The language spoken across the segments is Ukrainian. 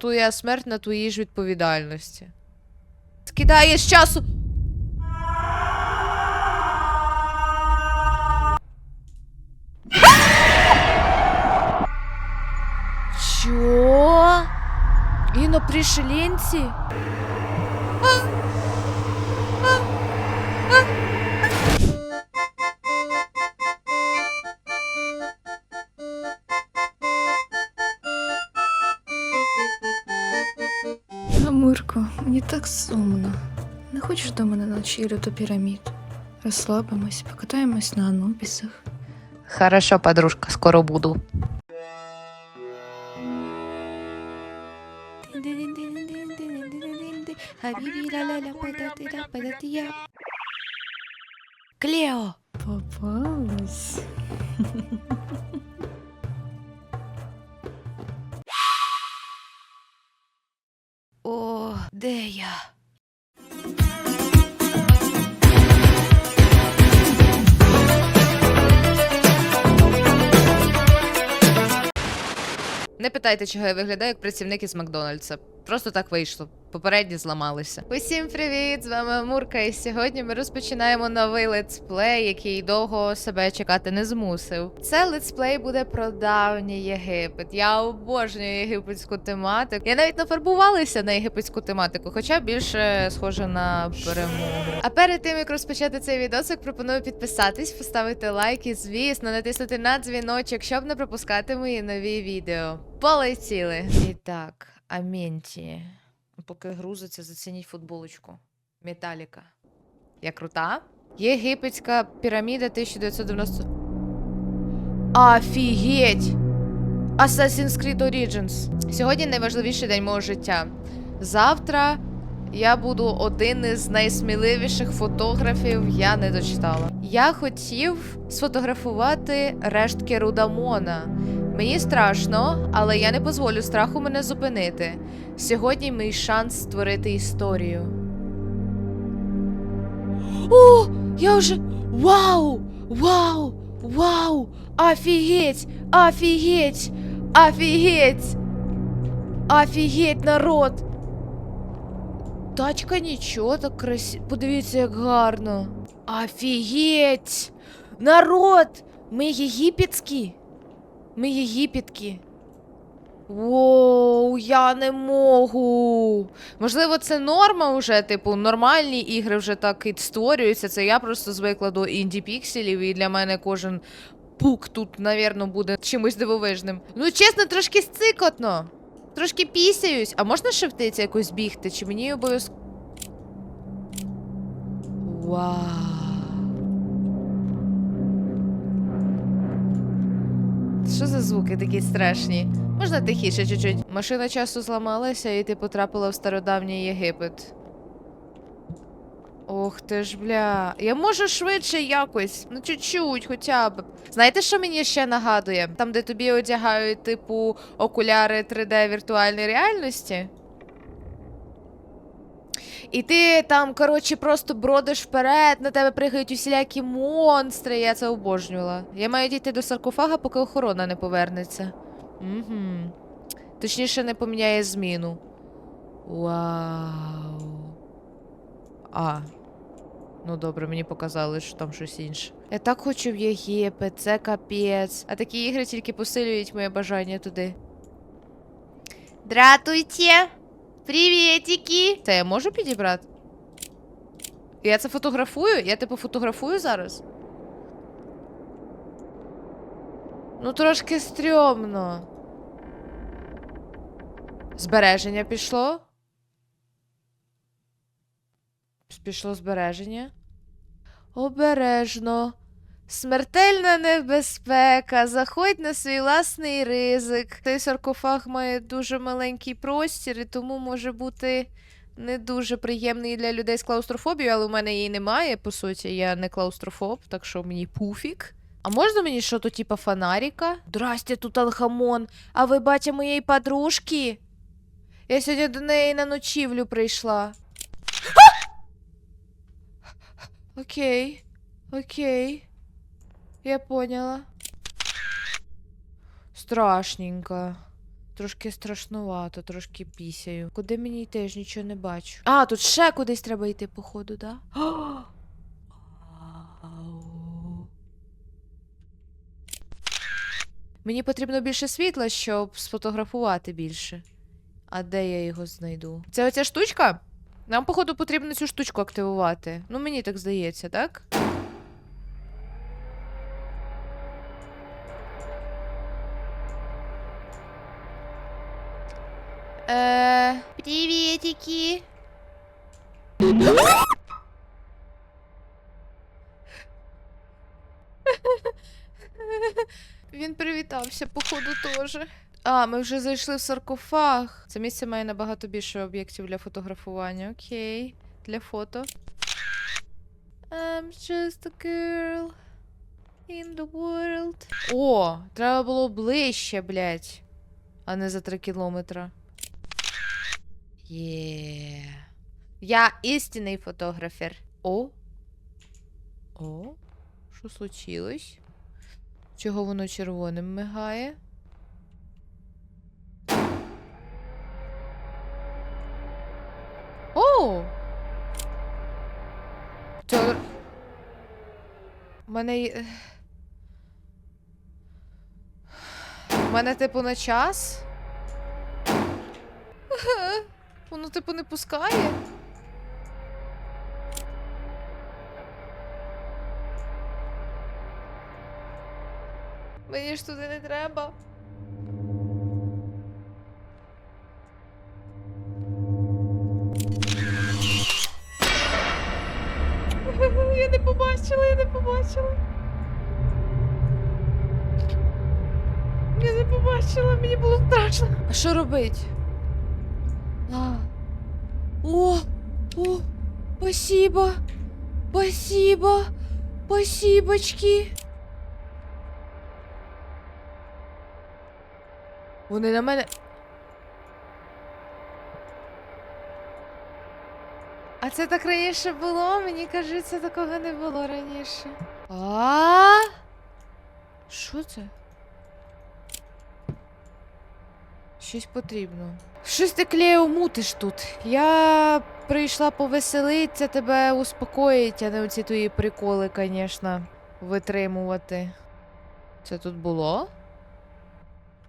Твоя смерть на твоїй ж відповідальності. Скидаєш часу. Чо? Інопришеленці? Амурко, так сумно. Не хочеш до мене на вечерю до пірамід? Розслабимось, покатаємось на анубісах. Хорошо, подружка, скоро буду. Клео! Попалась. де я? Не питайте, чого я виглядаю як працівник із Макдональдса. Просто так вийшло. Попередні зламалися. Усім привіт! З вами Мурка, і сьогодні ми розпочинаємо новий летсплей, який довго себе чекати не змусив. Це летсплей буде про давній Єгипет. Я обожнюю єгипетську тематику. Я навіть нафарбувалася на єгипетську тематику, хоча більше схоже на перемогу. А перед тим як розпочати цей відосик, пропоную підписатись, поставити лайк і, звісно, натиснути на дзвіночок, щоб не пропускати мої нові відео. Полетіли! І так, Аменті. Поки грузиться, зацініть футболочку. Металіка. Я крута. Єгипетська піраміда 1990. Офігеть! Assassin's Creed Origins. Сьогодні найважливіший день мого життя. Завтра я буду один із найсміливіших фотографів, я не дочитала. Я хотів сфотографувати рештки Рудамона. Мені страшно, але я не дозволю страху мене зупинити. Сьогодні мій шанс створити історію. О, я вже. Вау! Вау! Вау! Офігеть! Офігеть! Офігеть! Офігеть, народ! Тачка нічого, так красиво. Подивіться, як гарно. Офігеть! Народ! Ми єгипетські! Ми єгипетки. Воу, я не можу. Можливо, це норма вже, типу, нормальні ігри вже так і створюються. Це я просто звикла до інді пікселів, і для мене кожен пук тут, навірно, буде чимось дивовижним. Ну, чесно, трошки сцикотно. Трошки пісяюсь. А можна шевтиця якось бігти? Чи мені обов'язково. Вау. Що за звуки такі страшні? Можна тихіше чуть-чуть. Машина часу зламалася, і ти потрапила в стародавній Єгипет. Ох ти ж бля. Я можу швидше якось. Ну чуть-чуть, хоча б. Знаєте, що мені ще нагадує? Там, де тобі одягають, типу, окуляри 3D віртуальної реальності. І ти там, коротше, просто бродиш вперед, на тебе пригають усілякі монстри. Я це обожнювала. Я маю дійти до саркофага, поки охорона не повернеться. Угу. Точніше, не поміняє зміну. Вау. А. Ну добре, мені показали, що там щось інше. Я так хочу в Єгипет, це капець. А такі ігри тільки посилюють моє бажання туди. Дратуйте! Привітики! Це я можу підібрати? Я це фотографую? Я типу фотографую зараз? Ну, трошки стрьомно. Збереження пішло. Пішло збереження. Обережно. Смертельна небезпека. Заходь на свій власний ризик. Цей саркофаг має дуже маленький простір, і тому може бути не дуже приємний для людей з клаустрофобією, але у мене її немає, по суті, я не клаустрофоб, так що мені пуфік. А можна мені що то типа фонарика? Здрасте, тут Алхамон. А ви батя моєї подружки? Я сьогодні до неї на ночівлю прийшла. Окей. Окей. Я поняла. Страшненько. Трошки страшнувато, трошки пісяю. Куди мені йти? Я ж нічого не бачу. А, тут ще кудись треба йти, походу, да? Мені потрібно більше світла, щоб сфотографувати більше. А де я його знайду? Це оця штучка? Нам, походу, потрібно цю штучку активувати. Ну, мені так здається, так? Е, Привітики. Він привітався, походу, теж. А, ми вже зайшли в саркофаг. Це місце має набагато більше об'єктів для фотографування. Окей. Для фото. I'm just a girl in the world. О, треба було ближче, блядь. А не за три кілометра. Є. Я істинний фотографер. О. О. Що случилось? Чого воно червоним мигає? О! Це... У мене... є- У мене, типу, на час? Воно, типу, не пускає? Мені ж туди не треба. Я не побачила, я не побачила. Я не побачила, мені було страшно. А що робить? А. О! О! Спасибо! Спасибо! Спасибочки! Вони на мене. А це так раніше було? Мені кажеться, такого не було раніше. А? Що це? Щось потрібно. Щось ти клею мутиш тут. Я прийшла повеселитися, тебе успокоїть, а не оці твої приколи, звісно, витримувати. Це тут було?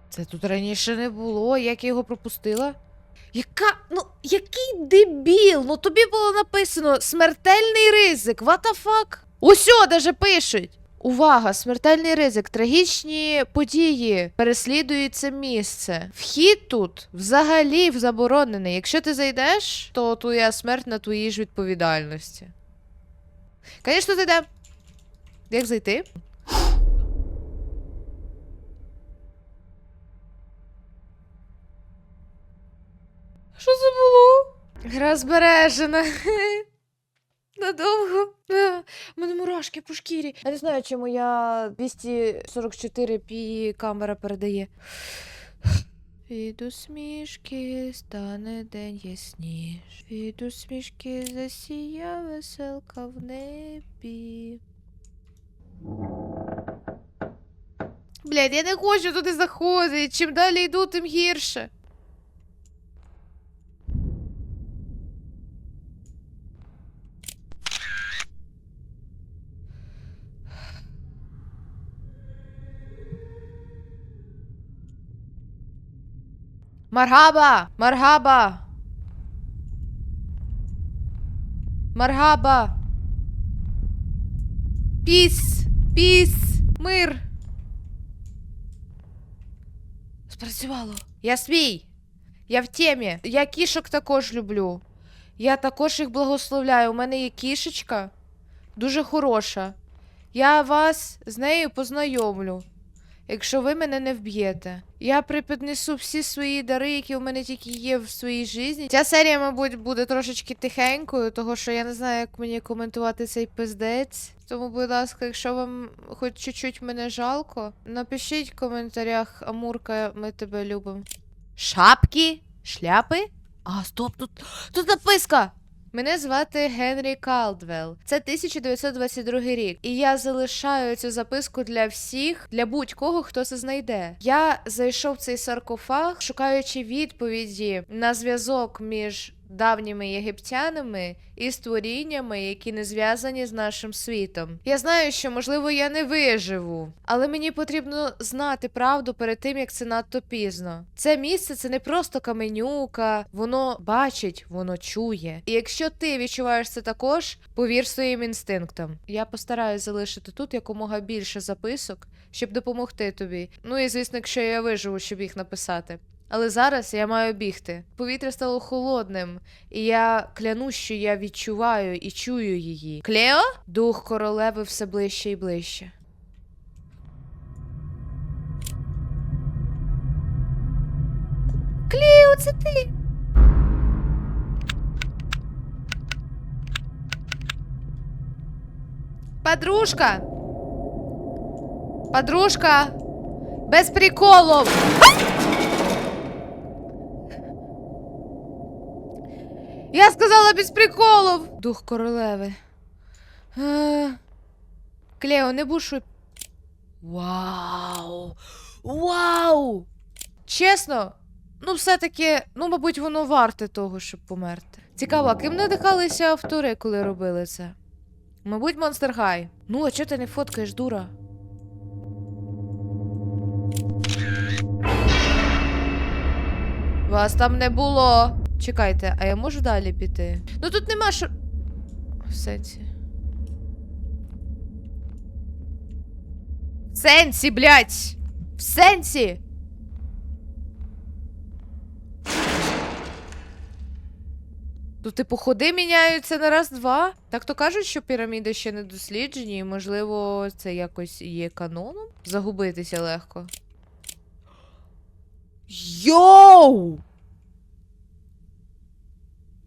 Це тут раніше не було, як я його пропустила. Яка. Ну, який дебіл! Ну тобі було написано смертельний ризик. What the fuck? Усьо, даже пишуть. Увага! Смертельний ризик. Трагічні події переслідують це місце. Вхід тут взагалі заборонений. Якщо ти зайдеш, то твоя смерть на твоїй ж відповідальності. Звісно, зайде. Як зайти? Що це було? Гра збережена. Надовго. У мене мурашки по шкірі. Я не знаю, чому я 244p камера передає. Від усмішки стане день ясніш. Від усмішки засія веселка в небі. Блядь, я не хочу туди заходити. Чим далі йду, тим гірше. Маргаба! Маргаба! Маргаба! Піс! Піс! Мир! Спрацювало. Я свій. Я в темі. Я кішок також люблю. Я також їх благословляю. У мене є кішечка. Дуже хороша. Я вас з нею познайомлю. Якщо ви мене не вб'єте. Я припіднесу всі свої дари, які у мене тільки є в своїй житті. Ця серія, мабуть, буде трошечки тихенькою, того що я не знаю, як мені коментувати цей пиздець. Тому, будь ласка, якщо вам хоч чуть-чуть мене жалко, напишіть в коментарях, Амурка, ми тебе любимо. Шапки? Шляпи? А, стоп, тут, тут написка! Мене звати Генрі Калдвелл. Це 1922 рік, і я залишаю цю записку для всіх, для будь-кого, хто це знайде. Я зайшов в цей саркофаг, шукаючи відповіді на зв'язок між давніми єгиптянами і створіннями, які не зв'язані з нашим світом. Я знаю, що можливо я не виживу, але мені потрібно знати правду перед тим, як це надто пізно. Це місце це не просто каменюка, воно бачить, воно чує. І якщо ти відчуваєш це також, повір своїм інстинктам. Я постараюсь залишити тут якомога більше записок, щоб допомогти тобі. Ну і звісно, якщо я виживу, щоб їх написати. Але зараз я маю бігти. Повітря стало холодним, і я клянусь, що я відчуваю і чую її. Клео? Дух королеви все ближче і ближче. Клео, це ти. Подружка. Подружка. Без приколов. Я сказала без приколов. Дух королеви. Е, Клео, не бушуй. Вау! Вау! Чесно, ну все-таки, ну, мабуть, воно варте того, щоб померти. Цікаво, ким надихалися автори, коли робили це? Мабуть, Monster High. Ну, а чого ти не фоткаєш, дура? Вас там не було. Чекайте, а я можу далі піти? Ну тут нема що. В сенсі. В сенсі, блядь! В сенсі! Тут, типу, ходи міняються на раз-два. Так то кажуть, що піраміди ще не досліджені, і, можливо, це якось є каноном? Загубитися легко. Йоу!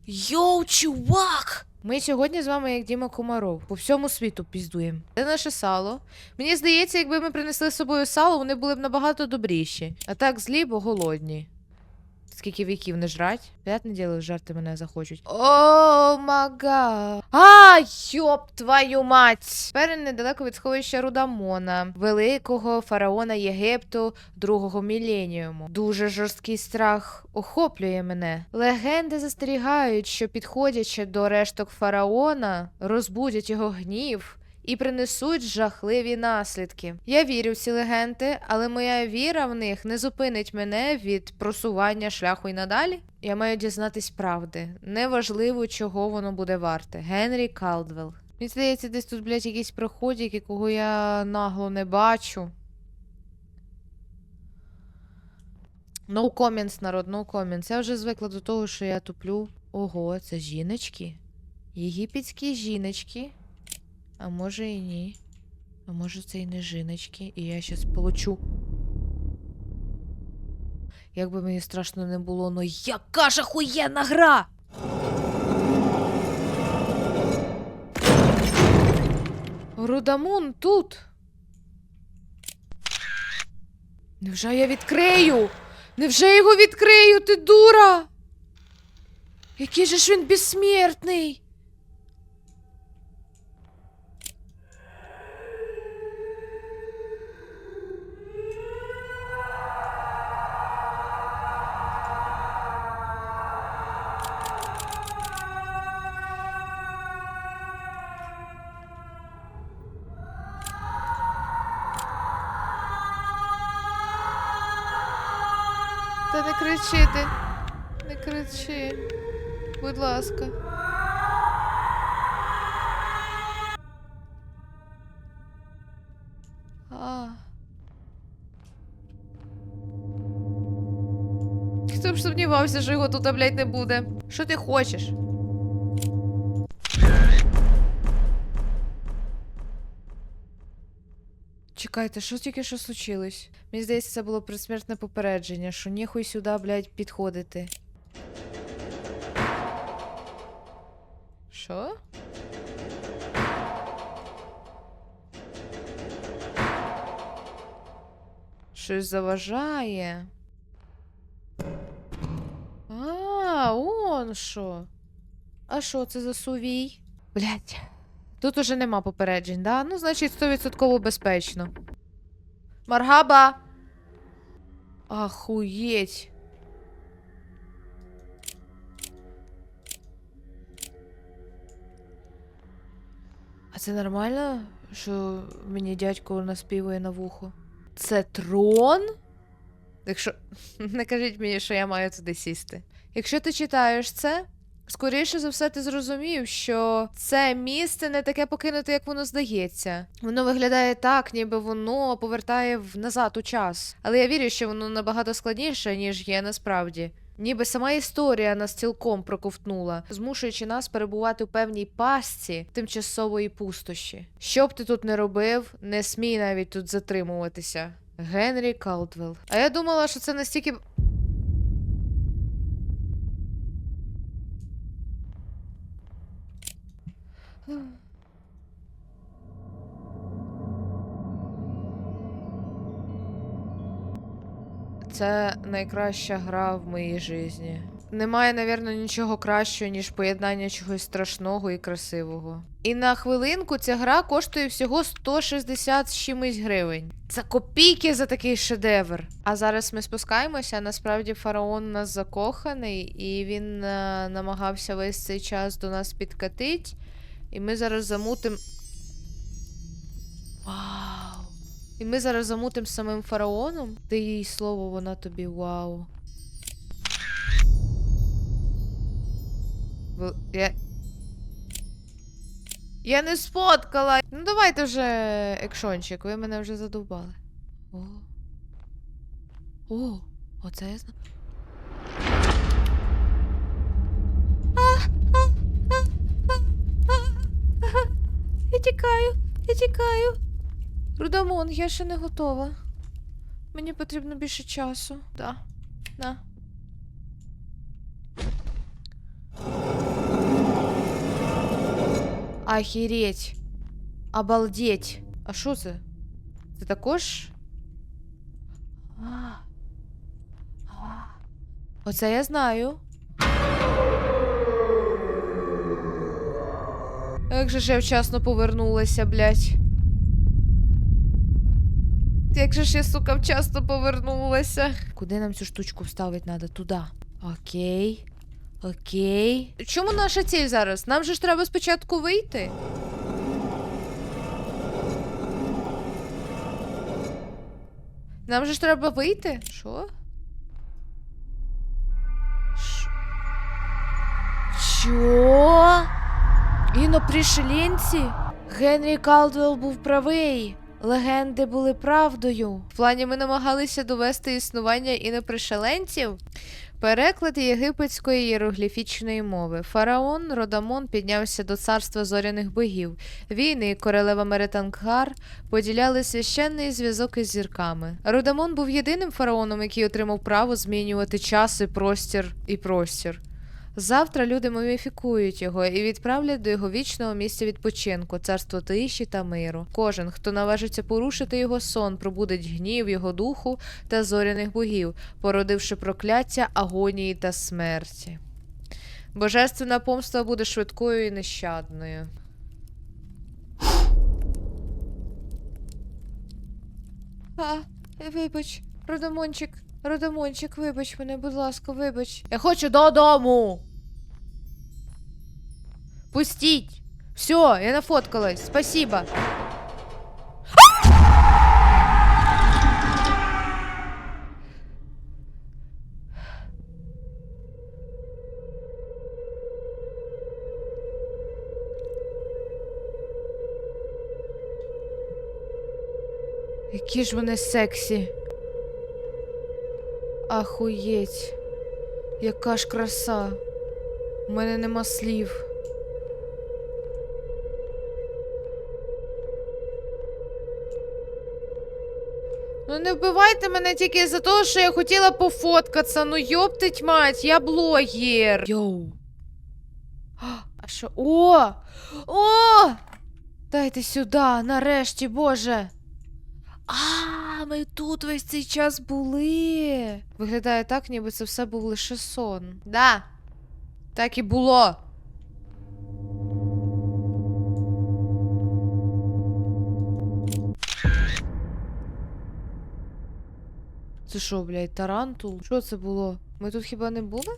Йоу, чувак! Ми сьогодні з вами, як Діма Комаров, по всьому світу піздуємо. Це наше сало. Мені здається, якби ми принесли з собою сало, вони були б набагато добріші. А так злі, бо голодні. Скільки віків не жрать? П'ять неділю жарти мене захочуть. О, мага. А, йоп, твою мать! Тепер недалеко від сховища Рудамона, великого фараона Єгипту другого міленіуму. Дуже жорсткий страх охоплює мене. Легенди застерігають, що підходячи до решток фараона, розбудять його гнів. І принесуть жахливі наслідки. Я вірю в ці легенди, але моя віра в них не зупинить мене від просування шляху й надалі. Я маю дізнатись правди. Неважливо, чого воно буде варте. Генрі Калдвелл. Мені здається, десь тут, блядь, якийсь проходик, якого я нагло не бачу. No comments, народ, no comments. Я вже звикла до того, що я туплю. Ого, це жіночки. Єгипетські жіночки. А може і ні. А може це і не жіночки, і я щас получу. Як би мені страшно не було, но яка ж охуєнна гра! Рудамун тут. Невже я відкрию? Невже я його відкрию, ти дура? Який же ж він безсмертний? Та не кричи. Не кричи. Будь ласка. А. Хто б сумнівався, що його тут, блядь, не буде. Що ти хочеш? Чекайте, що тільки що случилось? Мені здається, це було предсмертне попередження, що ніхуй сюди, блядь, підходити. Що? Щось заважає. А, он що. А що це за сувій? Блять. Тут уже нема попереджень, да? Ну, значить, 100% безпечно. Маргаба! Ахуєть. А це нормально, що мені дядько наспівує на вухо? Це трон? Якщо. Не кажіть мені, що я маю туди сісти. Якщо ти читаєш це, скоріше за все, ти зрозумів, що це місце не таке покинуте, як воно здається. Воно виглядає так, ніби воно повертає в- назад у час. Але я вірю, що воно набагато складніше, ніж є насправді. Ніби сама історія нас цілком проковтнула, змушуючи нас перебувати у певній пастці тимчасової пустощі. Що б ти тут не робив, не смій навіть тут затримуватися. Генрі Калдвелл. А я думала, що це настільки. Це найкраща гра в моїй житті. Немає, напевно, нічого кращого, ніж поєднання чогось страшного і красивого. І на хвилинку ця гра коштує всього 160 з чимось гривень. Це копійки за такий шедевр. А зараз ми спускаємося. Насправді фараон нас закоханий, і він е, намагався весь цей час до нас підкатить. І ми зараз замутим. Вау! І ми зараз замутим з самим фараоном. Ти їй слово, вона тобі вау. Я... Я не сфоткала. Ну давайте вже екшончик, ви мене вже задовбали. О. О, оце я знаю. Я тікаю, я тікаю. Рудамон, я ще не готова. Мені потрібно більше часу. Да. На. Ахереть. Обалдеть. А що це? Це також? Оце я знаю. Як же ж я вчасно повернулася, блядь. Як же ж я, сука, вчасно повернулася. Куди нам цю штучку вставити треба? Туди. Окей. Окей. Чому наша ціль зараз? Нам же ж треба спочатку вийти. Нам же ж треба вийти. Що? Що? Інопришеленці? Генрі Калдвелл був правий. Легенди були правдою. В плані ми намагалися довести існування інопришеленців. Переклад єгипетської іерогліфічної мови. Фараон Родамон піднявся до царства зоряних богів. Війни і королева Меретангар поділяли священний зв'язок із зірками. Родамон був єдиним фараоном, який отримав право змінювати час і простір і простір. Завтра люди муміфікують його і відправлять до його вічного місця відпочинку, царство тиші та миру. Кожен, хто наважиться порушити його сон, пробудить гнів його духу та зоряних богів, породивши прокляття, агонії та смерті. Божественна помста буде швидкою і нещадною. А, вибач, Родомончик, Родомончик, вибач мене, будь ласка, вибач. Я хочу додому. Пустіть. Все, я нафоткалась. Спасибо. Які ж вони сексі. Ахуєть. Яка ж краса. У мене нема слів. Ну не вбивайте мене тільки за те, що я хотіла пофоткатися. Ну йоптить мать, я блогер. Йоу. А що? О! О! Дайте сюди, нарешті, боже. Ми тут весь цей час були. Виглядає так, ніби це все був лише сон. Да, так і було. Це що, блядь, тарантул? Що це було? Ми тут хіба не були?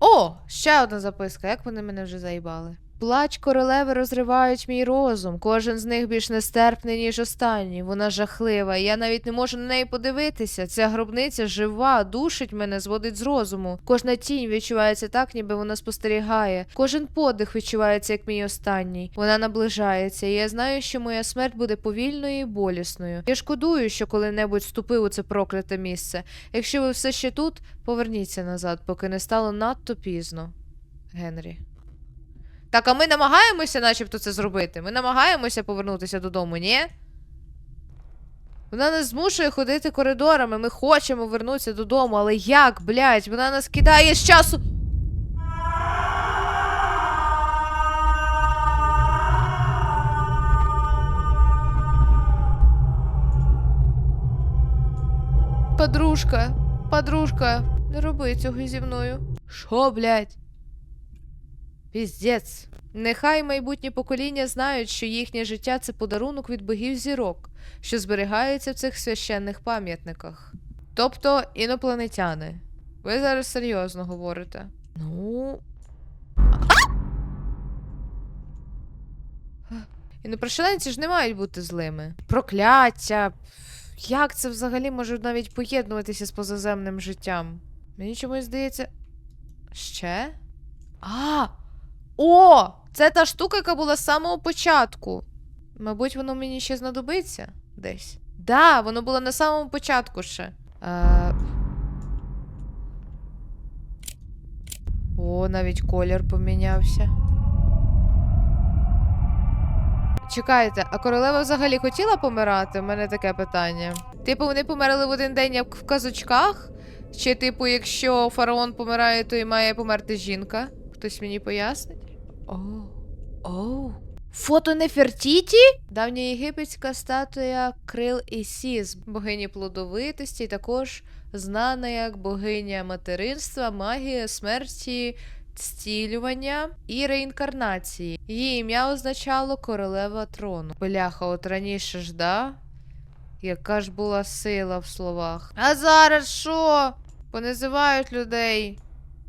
О, ще одна записка. Як вони мене вже заїбали? Плач королеви розривають мій розум. Кожен з них більш нестерпний, ніж останній. Вона жахлива, я навіть не можу на неї подивитися. Ця гробниця жива, душить мене, зводить з розуму. Кожна тінь відчувається так, ніби вона спостерігає. Кожен подих відчувається, як мій останній. Вона наближається, і я знаю, що моя смерть буде повільною і болісною. Я шкодую, що коли-небудь вступив у це прокляте місце. Якщо ви все ще тут, поверніться назад, поки не стало надто пізно. Генрі. Так, а ми намагаємося, начебто, це зробити. Ми намагаємося повернутися додому, ні? Вона нас змушує ходити коридорами. Ми хочемо вернутися додому, але як, блядь? Вона нас кидає з часу. Подружка, подружка, не роби цього зі мною. Що, блядь? Піздець. Нехай майбутні покоління знають, що їхнє життя це подарунок від богів зірок, що зберігається в цих священних пам'ятниках. Тобто інопланетяни. Ви зараз серйозно говорите. Ну. Інопланетяни ж не мають бути злими. Прокляття. Як це взагалі може навіть поєднуватися з позаземним життям? Мені чомусь здається. Ще? А! О! Це та штука, яка була з самого початку. Мабуть, воно мені ще знадобиться десь. Да, воно було на самому початку ще. Е... О, навіть колір помінявся. Чекайте, а королева взагалі хотіла помирати? У мене таке питання. Типу, вони померли в один день, як в казочках? Чи, типу, якщо фараон помирає, то і має померти жінка? Хтось мені пояснить? Оу. Оу. Фото Нефертіті? Давня єгипетська статуя Крил Ісіс, богині плодовитості, також знана як богиня материнства, магії, смерті, зцілювання і реінкарнації. Її ім'я означало королева трону. Бляха, от раніше ж, да? Яка ж була сила в словах. А зараз що? Поназивають людей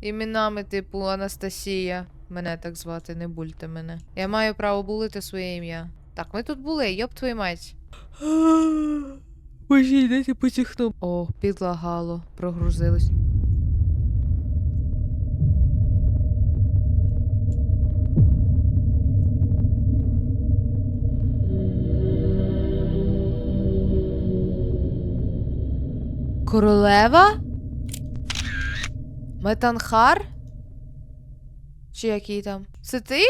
іменами, типу Анастасія. Мене так звати, не бульте мене. Я маю право булити своє ім'я. Так, ми тут були, йоп твою мать. Боже, йдете потіхну. О, підлагало, прогрузилось. Королева? Метанхар? Чи який там? Це ти?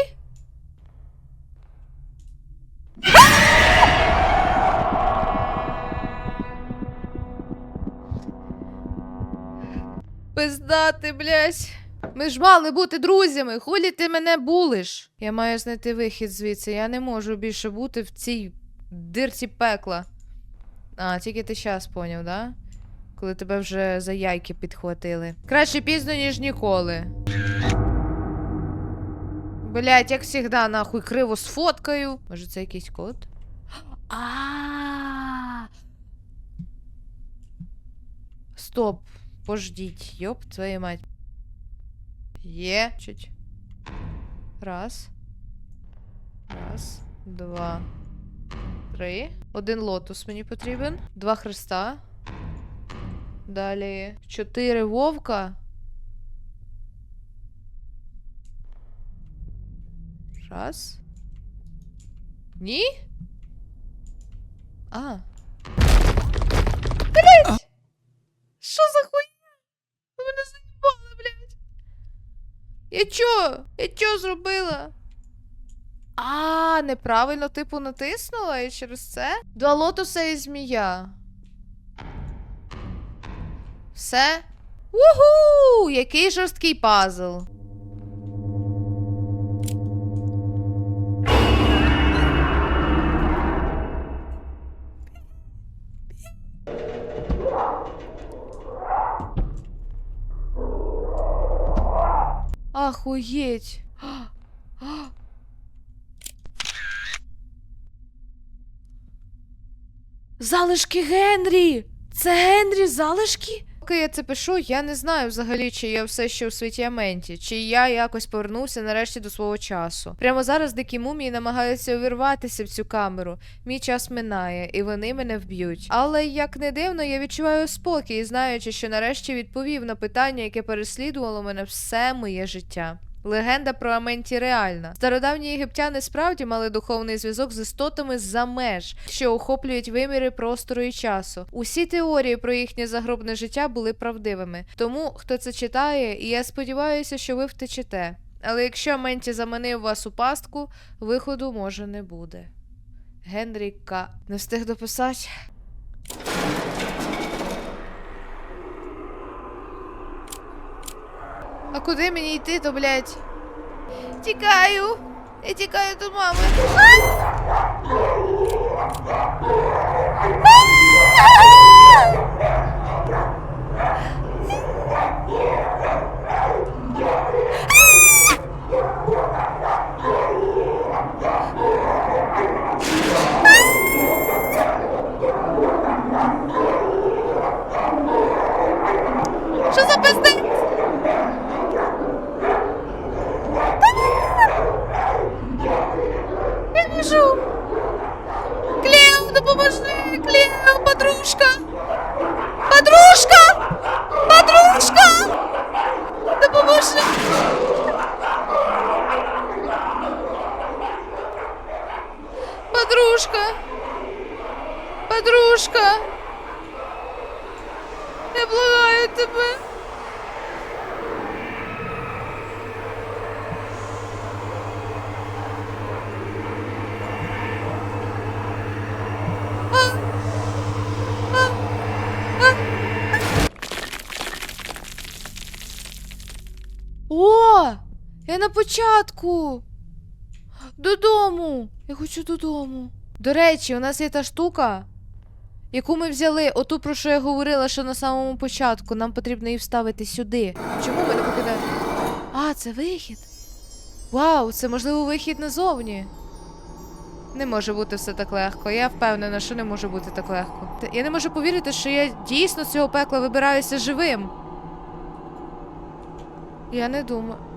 Пиздати, блядь. Ми ж мали бути друзями. Хулі ти мене булиш. Я маю знайти вихід звідси. Я не можу більше бути в цій дирці пекла. А, тільки ти щас поняв, да? Коли тебе вже за яйки підхватили. Краще пізно, ніж ніколи. Блять, як завжди, нахуй криво сфоткаю. Може, це якийсь код? А. Стоп. Пождіть, йоп, твою мать. Є. Раз. Раз. Два. Три. Один лотос мені потрібен. Два хреста. Далі. Чотири вовка. Раз. Ні? А. Блять! Що за хуйня? Мене заїбали, блядь. Я чо? Я чо зробила? А, неправильно, типу, натиснула і через це? Два лотоса і змія. Все? Уху! Який жорсткий пазл. Охуеть. Залишки Генрі! Це Генрі залишки? Поки я це пишу, я не знаю взагалі, чи я все ще у світі Аменті, чи я якось повернувся нарешті до свого часу. Прямо зараз дикі мумії намагаються увірватися в цю камеру. Мій час минає, і вони мене вб'ють. Але як не дивно, я відчуваю спокій, знаючи, що нарешті відповів на питання, яке переслідувало мене все моє життя. Легенда про Аменті реальна. Стародавні єгиптяни справді мали духовний зв'язок з істотами за меж, що охоплюють виміри простору і часу. Усі теорії про їхнє загробне життя були правдивими. Тому, хто це читає, і я сподіваюся, що ви втечете. Але якщо Аменті заманив вас у пастку, виходу може не буде. Генрі К. Не встиг дописати. А куди мені йти, то, блядь? Тікаю. Я тікаю до мами. Що Подружка! Подружка! Я благаю тебе! О! Я на початку. Додому. Я хочу додому. До речі, у нас є та штука, яку ми взяли, оту, про що я говорила ще на самому початку. Нам потрібно її вставити сюди. Чому ми не покидаємо? А, це вихід. Вау, це можливо вихід назовні. Не може бути все так легко. Я впевнена, що не може бути так легко. Я не можу повірити, що я дійсно з цього пекла вибираюся живим. Я не думаю.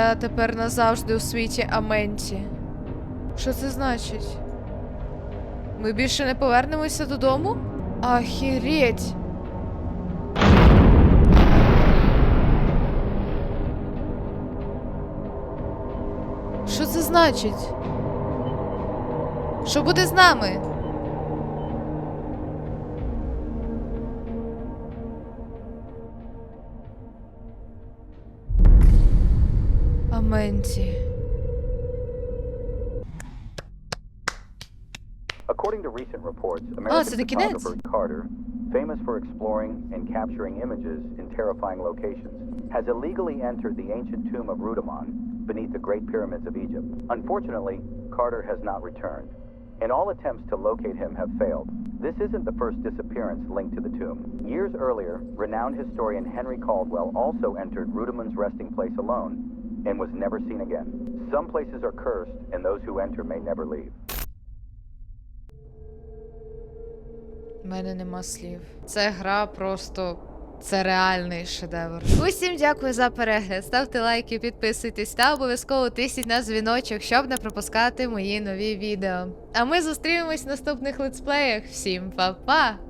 Я тепер назавжди у світі Аменті. Що це значить? Ми більше не повернемося додому? Ахіреть! Що це значить? Що буде з нами? Аменті. According to recent reports, Oh, American so the cadets. photographer Carter, famous for exploring and capturing images in terrifying locations, has illegally entered the ancient tomb of Rudamon beneath the Great Pyramids of Egypt. Unfortunately, Carter has not returned, and all attempts to locate him have failed. This isn't the first disappearance linked to the tomb. Years earlier, renowned historian Henry Caldwell also entered Rudamon's resting place alone and was never seen again. Some places are cursed, and those who enter may never leave. Мене нема слів. Це гра просто. Це реальний шедевр. Усім дякую за перегляд. Ставте лайки, підписуйтесь та обов'язково тисніть на дзвіночок, щоб не пропускати мої нові відео. А ми зустрінемось в наступних летсплеях. Всім па-па!